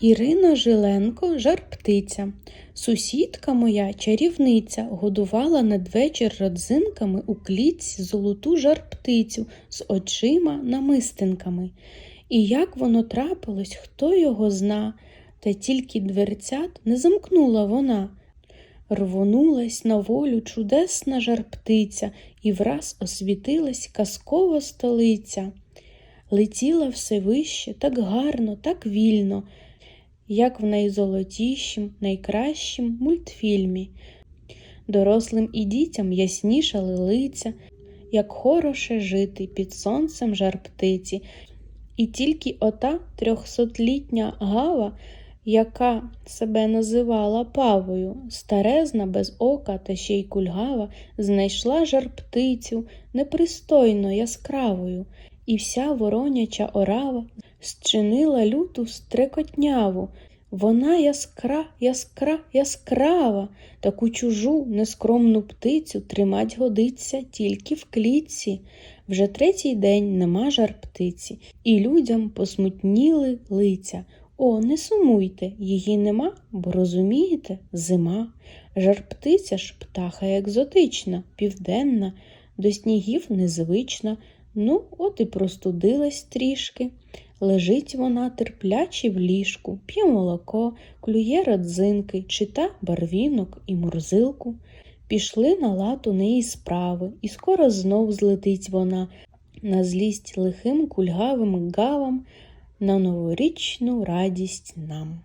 Ірина Жиленко жар-птиця. Сусідка моя чарівниця годувала надвечір родзинками у клітці золоту жар-птицю з очима намистинками. І як воно трапилось, хто його зна, та тільки дверцят не замкнула вона. Рвонулась на волю чудесна жар-птиця, і враз освітилась казкова столиця. Летіла все вище, так гарно, так вільно, як в найзолотішім, найкращім мультфільмі. Дорослим і дітям яснішали лиця, як хороше жити під сонцем жар-птиці. І тільки ота трьохсотлітня гава, яка себе називала павою, старезна без ока та ще й кульгава, знайшла жар-птицю непристойно яскравою, і вся вороняча орава зчинила люту стрекотняву. Вона яскра, яскра, яскрава, таку чужу, нескромну птицю тримать годиться тільки в клітці. Вже третій день нема жар птиці, і людям посмутніли лиця. О, не сумуйте, її нема, бо розумієте, зима. Жар птиця ж птаха екзотична, південна, до снігів незвична. Ну, от і простудилась трішки. Лежить вона терпляче в ліжку, п'є молоко, клює родзинки, чита барвінок і мурзилку. Пішли на лад у неї справи, і скоро знов злетить вона на злість лихим кульгавим гавам, на новорічну радість нам.